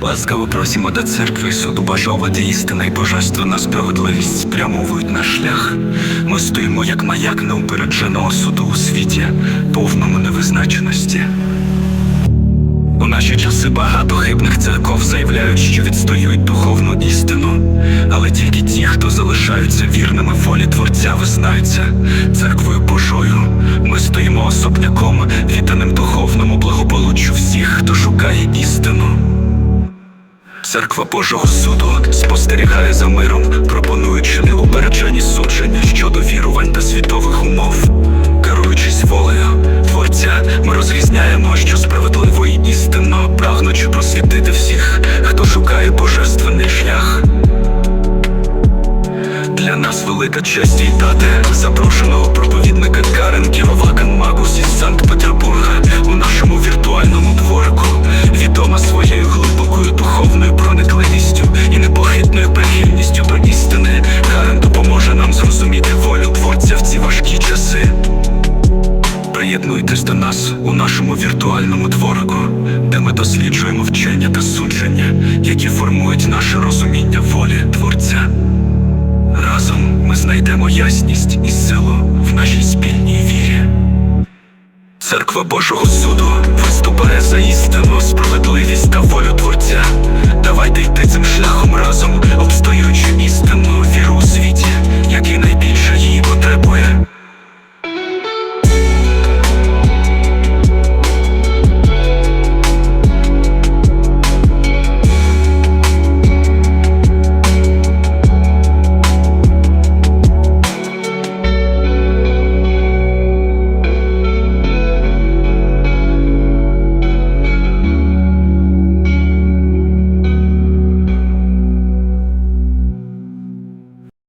Ласкаво просимо до церкви суду де істина і божественна справедливість спрямовують наш шлях. Ми стоїмо як маяк неупередженого суду у світі, повному невизначеності. У наші часи багато хибних церков заявляють, що відстоюють духовну істину, але тільки ті, хто залишаються вірними волі Творця, визнаються церквою Божою. Ми стоїмо особняком, відданим духовному благополуччю всіх, хто шукає істину. Церква Божого суду спостерігає за миром, пропонуючи неупереджені судження щодо вірувань та світових умов. Керуючись волею Творця, ми розрізняємо, що справедливо і істинно, прагнучи просвітити всіх, хто шукає божественний шлях. Для нас велика честь вітати запрошеного проповідника Карен Кіровакен Приєднуйтесь до нас у нашому віртуальному дворику, де ми досліджуємо вчення та судження, які формують наше розуміння волі Творця. Разом ми знайдемо ясність і силу в нашій спільній вірі. Церква Божого суду виступає за істину, справедливість та волю